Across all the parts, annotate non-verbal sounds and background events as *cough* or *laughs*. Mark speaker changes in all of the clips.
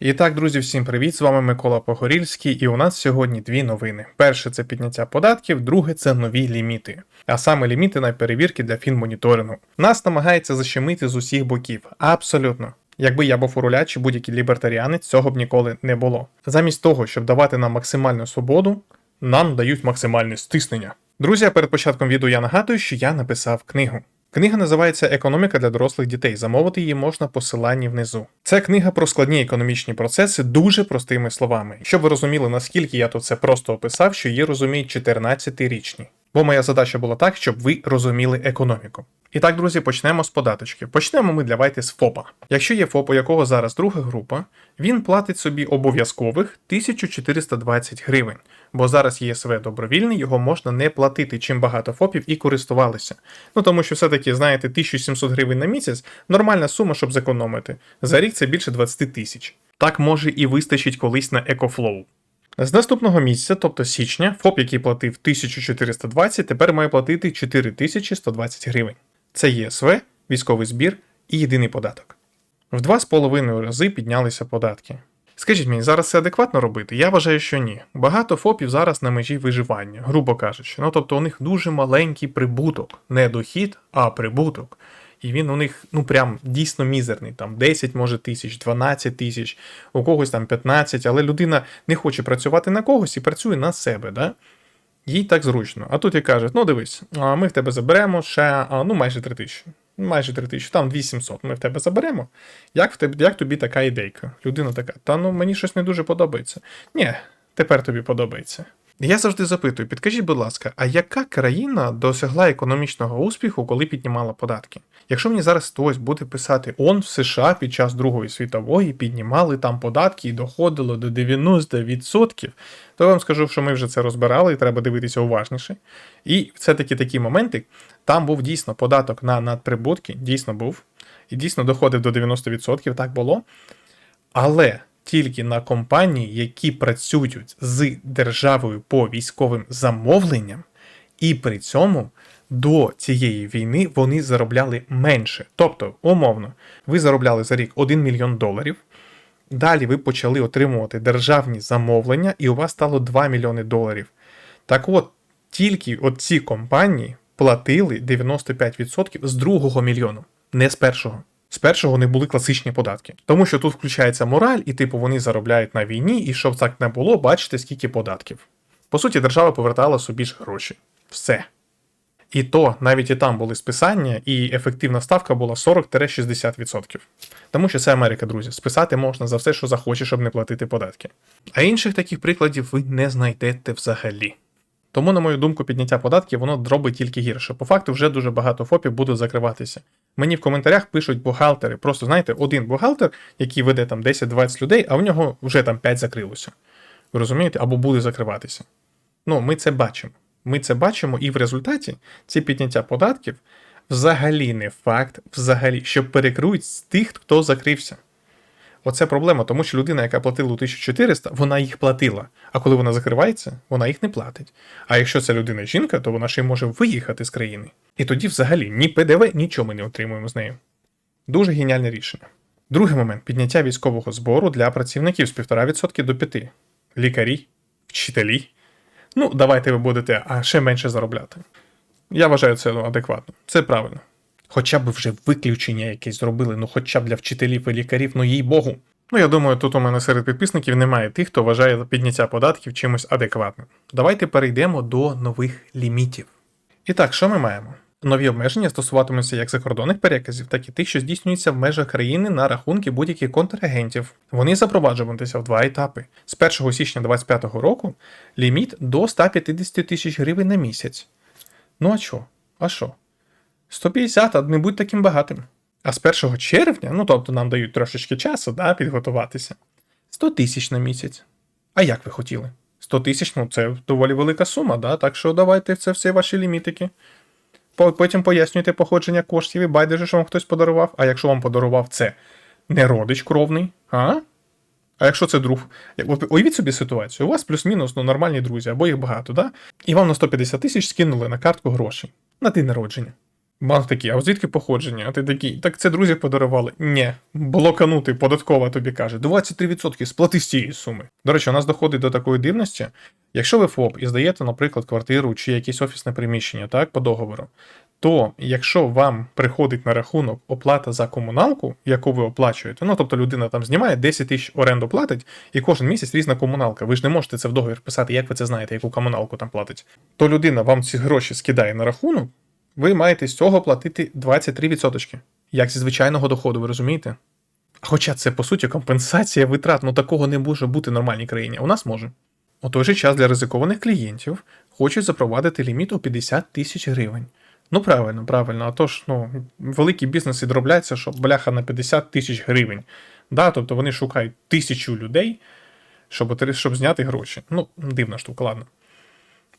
Speaker 1: І так, друзі, всім привіт! З вами Микола Погорільський, і у нас сьогодні дві новини. Перше це підняття податків, друге це нові ліміти, а саме ліміти на перевірки для фінмоніторингу. Нас намагається защемити з усіх боків. Абсолютно. Якби я був у руля чи будь-який лібертаріанець, цього б ніколи не було. Замість того, щоб давати нам максимальну свободу, нам дають максимальне стиснення. Друзі, перед початком відео я нагадую, що я написав книгу. Книга називається Економіка для дорослих дітей. Замовити її можна посиланні внизу. Це книга про складні економічні процеси дуже простими словами. Щоб ви розуміли, наскільки я тут це просто описав, що її розуміють 14-річні. Бо моя задача була так, щоб ви розуміли економіку. І так, друзі, почнемо з податочки. Почнемо ми давайте з ФОПа. Якщо є ФОП, у якого зараз друга група, він платить собі обов'язкових 1420 гривень, бо зараз ЄСВ добровільний, його можна не платити, чим багато ФОПів і користувалися. Ну тому що все-таки, знаєте, 1700 гривень на місяць нормальна сума, щоб зекономити. За рік це більше 20 тисяч. Так може і вистачить колись на EcoFlow. З наступного місяця, тобто січня, ФОП, який платив 1420, тепер має платити 4120 гривень. Це ЄСВ, військовий збір і єдиний податок. В 2,5 рази піднялися податки. Скажіть мені, зараз це адекватно робити? Я вважаю, що ні. Багато ФОПів зараз на межі виживання, грубо кажучи. Ну тобто у них дуже маленький прибуток, не дохід, а прибуток. І він у них ну прям дійсно мізерний, там 10 може тисяч, 12 тисяч, у когось там 15, але людина не хоче працювати на когось і працює на себе. Да? Їй так зручно. А тут і кажуть, ну дивись, ми в тебе заберемо ще ну майже 3 тисячі. Майже 3 тисячі, там 2700 ми в тебе заберемо. Як в тебе, як тобі така ідейка? Людина така, та ну мені щось не дуже подобається. Ні, тепер тобі подобається. Я завжди запитую, підкажіть, будь ласка, а яка країна досягла економічного успіху, коли піднімала податки? Якщо мені зараз хтось буде писати, он в США під час Другої світової піднімали там податки і доходило до 90%, то я вам скажу, що ми вже це розбирали, і треба дивитися уважніше. І все-таки такі моменти, там був дійсно податок на надприбутки, дійсно був, і дійсно доходив до 90%, так було. Але тільки на компанії, які працюють з державою по військовим замовленням, і при цьому до цієї війни вони заробляли менше. Тобто, умовно, ви заробляли за рік 1 мільйон доларів. Далі ви почали отримувати державні замовлення, і у вас стало 2 мільйони доларів. Так от, тільки от ці компанії платили 95% з другого мільйону, не з першого. З першого не були класичні податки. Тому що тут включається мораль, і типу вони заробляють на війні, і щоб так не було, бачите, скільки податків. По суті, держава повертала собі ж гроші. Все. І то навіть і там були списання, і ефективна ставка була 40-60%. Тому що це Америка, друзі. Списати можна за все, що захочеш, щоб не платити податки. А інших таких прикладів ви не знайдете взагалі. Тому, на мою думку, підняття податків воно зробить тільки гірше. По факту, вже дуже багато ФОПів будуть закриватися. Мені в коментарях пишуть бухгалтери. Просто знаєте, один бухгалтер, який веде там 10-20 людей, а в нього вже там 5 закрилося. Ви розумієте? Або буде закриватися. Ну, ми це бачимо. Ми це бачимо, і в результаті ці підняття податків взагалі не факт, взагалі, що перекриють з тих, хто закрився. Оце проблема, тому що людина, яка платила у 1400, вона їх платила. А коли вона закривається, вона їх не платить. А якщо ця людина жінка, то вона ще й може виїхати з країни. І тоді взагалі ні ПДВ, нічого ми не отримуємо з нею. Дуже геніальне рішення. Другий момент підняття військового збору для працівників з 1,5% до 5%. Лікарі, вчителі. Ну, давайте ви будете а ще менше заробляти. Я вважаю це ну, адекватно. Це правильно. Хоча б вже виключення якесь зробили, ну хоча б для вчителів і лікарів, ну їй Богу. Ну, я думаю, тут у мене серед підписників немає тих, хто вважає підняття податків чимось адекватним. Давайте перейдемо до нових лімітів. І так, що ми маємо? Нові обмеження стосуватимуться як закордонних переказів, так і тих, що здійснюються в межах країни на рахунки будь-яких контрагентів. Вони запроваджуватимуться в два етапи. З 1 січня 2025 року ліміт до 150 тисяч гривень на місяць. Ну а що? А що? 150, а не будь таким багатим. А з 1 червня, ну тобто нам дають трошечки часу да, підготуватися, 100 тисяч на місяць. А як ви хотіли? 100 тисяч, ну це доволі велика сума, да? так що давайте це всі ваші лімітики. Потім пояснюйте походження коштів і байдуже, що вам хтось подарував. А якщо вам подарував це не родич кровний, а? А якщо це друг, уявіть собі ситуацію, у вас плюс-мінус ну, нормальні друзі, або їх багато, да? і вам на 150 тисяч скинули на картку гроші на день народження. Банк такий, а звідки походження? А ти такий, так це друзі подарували. Ні, блоканути, податкова тобі каже, 23% сплати з цієї суми. До речі, у нас доходить до такої дивності. Якщо ви ФОП і здаєте, наприклад, квартиру чи якесь офісне приміщення, так, по договору, то якщо вам приходить на рахунок оплата за комуналку, яку ви оплачуєте, ну тобто людина там знімає 10 тисяч оренду платить, і кожен місяць різна комуналка. Ви ж не можете це в договір писати, як ви це знаєте, яку комуналку там платить. То людина вам ці гроші скидає на рахунок, ви маєте з цього платити 23%, як зі звичайного доходу, ви розумієте? Хоча це по суті компенсація витрат, ну такого не може бути в нормальній країні. У нас може. У той же час для ризикованих клієнтів хочуть запровадити ліміт у 50 тисяч гривень. Ну, правильно, правильно. А то ж, ну, великі бізнеси дробляться, що бляха на 50 тисяч гривень. Да, тобто вони шукають тисячу людей, щоб, щоб зняти гроші. Ну, дивна штука, ладно.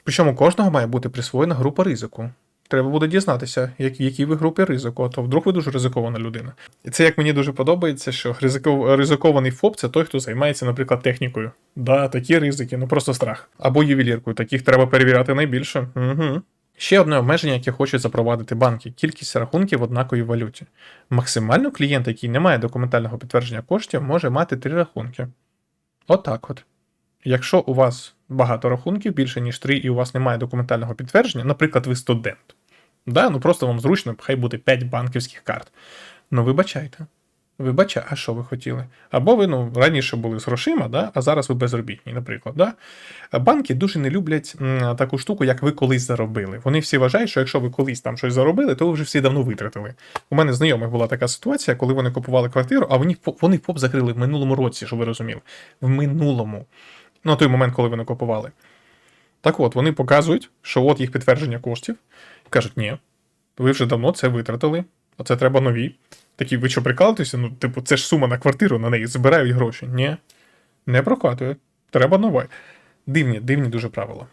Speaker 1: Причому кожного має бути присвоєна група ризику. Треба буде дізнатися, як, які ви групи ризику, а то вдруг ви дуже ризикована людина. І це як мені дуже подобається, що ризиков... ризикований ФОП це той, хто займається, наприклад, технікою. Да, такі ризики, ну просто страх. Або ювеліркою, таких треба перевіряти найбільше. Угу. Ще одне обмеження, яке хочуть запровадити банки кількість рахунків в однаковій валюті. Максимально клієнт, який не має документального підтвердження коштів, може мати три рахунки. Отак от. Якщо у вас багато рахунків, більше ніж три, і у вас немає документального підтвердження, наприклад, ви студент. Да, ну просто вам зручно, хай буде 5 банківських карт. Ну, вибачайте. Вибачай, а що ви хотіли? Або ви ну, раніше були з грошима, да, а зараз ви безробітні, наприклад. Да? Банки дуже не люблять таку штуку, як ви колись заробили. Вони всі вважають, що якщо ви колись там щось заробили, то ви вже всі давно витратили. У мене знайомих була така ситуація, коли вони купували квартиру, а вони, вони ФОП закрили в минулому році, щоб ви розуміли. В минулому. Ну, на той момент, коли вони купували. Так от, вони показують, що от їх підтвердження коштів. Кажуть, ні, ви вже давно це витратили, а це треба нові. Такі, ви що прикалуєтеся? Ну, типу, це ж сума на квартиру, на неї збирають гроші. Ні, не прокатує. Треба нова. Дивні, дивні дуже правила.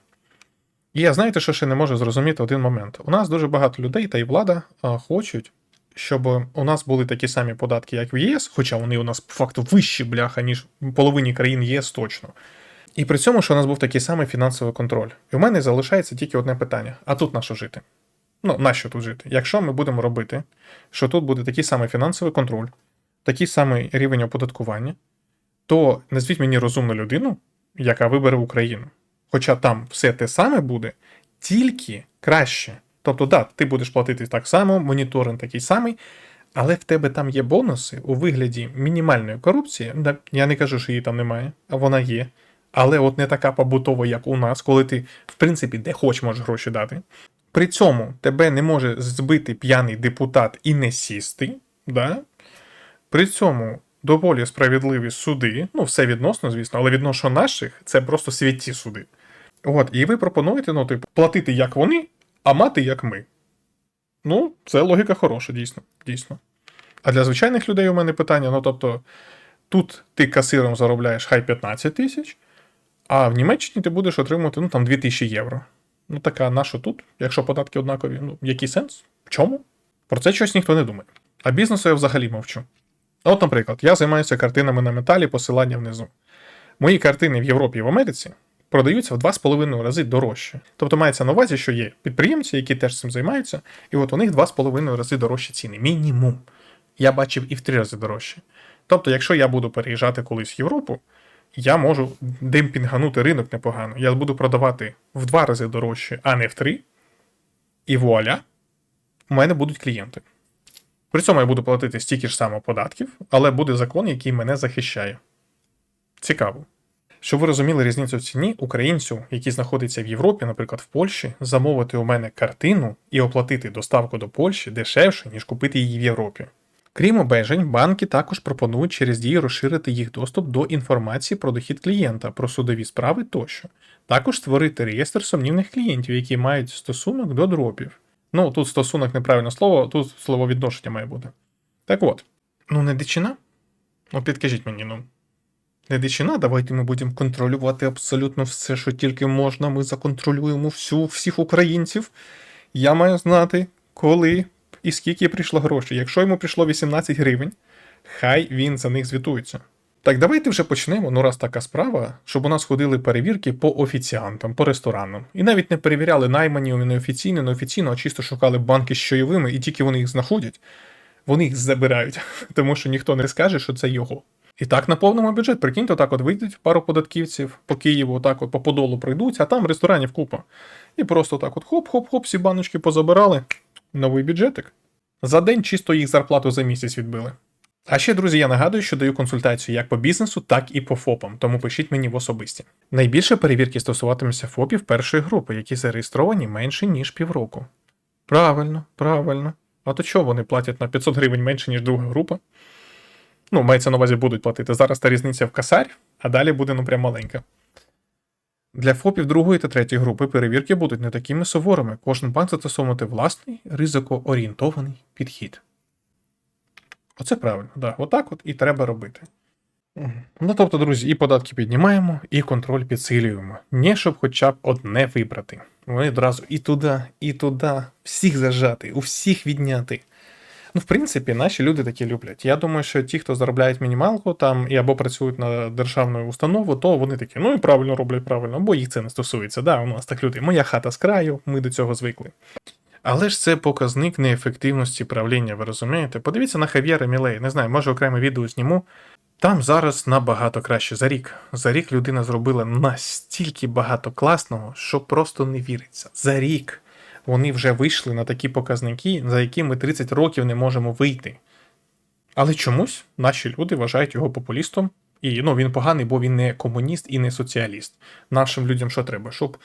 Speaker 1: І я знаєте, що ще не можу зрозуміти один момент. У нас дуже багато людей та й влада а, хочуть, щоб у нас були такі самі податки, як в ЄС, хоча вони у нас по факту вищі, бляха, ніж в половині країн ЄС точно. І при цьому, що у нас був такий самий фінансовий контроль. І у мене залишається тільки одне питання: а тут на що жити? Ну, на що тут жити? Якщо ми будемо робити, що тут буде такий самий фінансовий контроль, такий самий рівень оподаткування, то назвіть мені розумну людину, яка вибере Україну. Хоча там все те саме буде, тільки краще. Тобто, да, ти будеш платити так само, моніторинг такий самий, але в тебе там є бонуси у вигляді мінімальної корупції. Я не кажу, що її там немає, а вона є. Але от не така побутова, як у нас, коли ти, в принципі, де хоч можеш гроші дати. При цьому тебе не може збити п'яний депутат і не сісти. Да? При цьому доволі справедливі суди, ну, все відносно, звісно, але відносно наших це просто святі суди. От, і ви пропонуєте, ну, типу, платити як вони, а мати як ми. Ну, це логіка хороша, дійсно. дійсно. А для звичайних людей у мене питання: ну, тобто, тут ти касиром заробляєш хай 15 тисяч, а в Німеччині ти будеш отримувати ну, там 2000 євро. Ну, така, на що тут, якщо податки однакові, ну, який сенс? В чому? Про це щось ніхто не думає. А бізнесу я взагалі мовчу. От, наприклад, я займаюся картинами на металі, посилання внизу. Мої картини в Європі і в Америці продаються в 2,5 рази дорожче. Тобто мається на увазі, що є підприємці, які теж цим займаються, і от у них 2,5 рази дорожчі ціни. Мінімум. Я бачив і в 3 рази дорожче. Тобто, якщо я буду переїжджати колись в Європу, я можу демпінганути ринок непогано. Я буду продавати в 2 рази дорожче, а не в 3. І вуаля, у мене будуть клієнти. При цьому я буду платити стільки ж само податків, але буде закон, який мене захищає. Цікаво. Щоб ви розуміли різницю в ціні, українцю, який знаходиться в Європі, наприклад, в Польщі, замовити у мене картину і оплатити доставку до Польщі дешевше, ніж купити її в Європі. Крім обмежень, банки також пропонують через дії розширити їх доступ до інформації про дохід клієнта, про судові справи тощо. Також створити реєстр сумнівних клієнтів, які мають стосунок до дропів. Ну, тут стосунок неправильне слово, тут слово відношення має бути. Так от, ну не дичина? Ну, підкажіть мені, ну. Не дичина, давайте ми будемо контролювати абсолютно все, що тільки можна. Ми законтролюємо всю, всіх українців. Я маю знати, коли і скільки прийшло грошей. Якщо йому прийшло 18 гривень, хай він за них звітується. Так, давайте вже почнемо. Ну, раз така справа, щоб у нас ходили перевірки по офіціантам, по ресторанам. І навіть не перевіряли наймані, неофіційно, неофіційно, а чисто шукали банки з чайовими, і тільки вони їх знаходять, вони їх забирають, *laughs* тому що ніхто не скаже, що це його. І так наповнимо бюджет. Прикиньте, отак от вийдуть пару податківців по Києву, отак от по Подолу пройдуть, а там ресторанів купа. І просто так от хоп-хоп-хоп, всі баночки позабирали. Новий бюджетик. За день чисто їх зарплату за місяць відбили. А ще, друзі, я нагадую, що даю консультацію як по бізнесу, так і по ФОПам, тому пишіть мені в особисті. Найбільше перевірки стосуватимуться ФОПів першої групи, які зареєстровані менше, ніж півроку. Правильно, правильно. А то чого вони платять на 500 гривень менше, ніж друга група? Ну, мається на увазі будуть платити. Зараз та різниця в касарь, а далі буде ну прям маленька. Для ФОПів другої та третьої групи перевірки будуть не такими суворими. Кожен банк застосовувати власний ризикоорієнтований підхід. Оце правильно, да. Отак от і треба робити. Ну, тобто, друзі, і податки піднімаємо, і контроль підсилюємо. Не щоб хоча б одне вибрати. Вони одразу і туди, і туди, всіх зажати, у всіх відняти. Ну, в принципі, наші люди такі люблять. Я думаю, що ті, хто заробляють мінімалку там і або працюють на державну установу, то вони такі, ну і правильно роблять правильно, бо їх це не стосується. Да, у нас так люди. Моя хата з краю, ми до цього звикли. Але ж це показник неефективності правління, ви розумієте? Подивіться на Хав'єра Мілей, не знаю, може окреме відео зніму. Там зараз набагато краще за рік. За рік людина зробила настільки багато класного, що просто не віриться. За рік вони вже вийшли на такі показники, за які ми 30 років не можемо вийти. Але чомусь наші люди вважають його популістом, і ну, він поганий, бо він не комуніст і не соціаліст. Нашим людям що треба? Щоб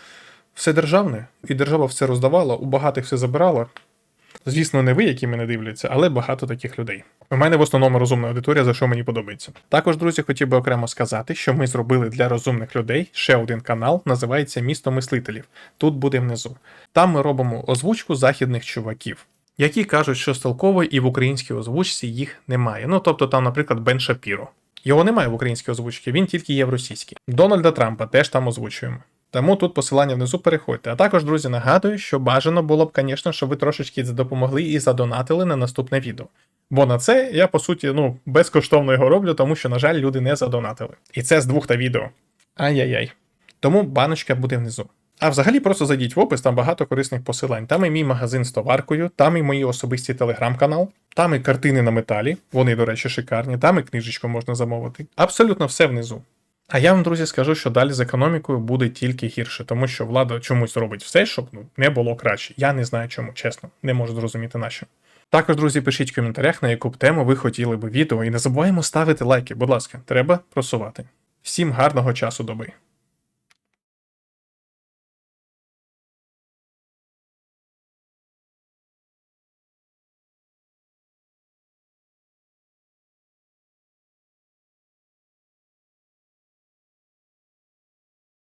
Speaker 1: все державне, і держава все роздавала, у багатих все забирала. Звісно, не ви, які мене дивляться, але багато таких людей. У мене в основному розумна аудиторія, за що мені подобається. Також, друзі, хотів би окремо сказати, що ми зробили для розумних людей ще один канал, називається Місто мислителів. Тут буде внизу. Там ми робимо озвучку західних чуваків, які кажуть, що з толкової і в українській озвучці їх немає. Ну тобто там, наприклад, Бен Шапіро. Його немає в українській озвучці, він тільки є в російській. Дональда Трампа теж там озвучуємо. Тому тут посилання внизу переходьте. А також, друзі, нагадую, що бажано було б, звісно, щоб ви трошечки допомогли і задонатили на наступне відео. Бо на це я, по суті, ну, безкоштовно його роблю, тому що, на жаль, люди не задонатили. І це з двох та відео. Ай-яй-яй. Тому баночка буде внизу. А взагалі просто зайдіть в опис, там багато корисних посилань. Там і мій магазин з товаркою, там і мої особисті телеграм-канал, там і картини на металі, вони, до речі, шикарні, там і книжечку можна замовити. Абсолютно все внизу. А я вам, друзі, скажу, що далі з економікою буде тільки гірше, тому що влада чомусь робить все, щоб ну, не було краще. Я не знаю чому, чесно, не можу зрозуміти нащо. Також, друзі, пишіть в коментарях, на яку б тему ви хотіли би відео, і не забуваємо ставити лайки, будь ласка, треба просувати. Всім гарного часу доби!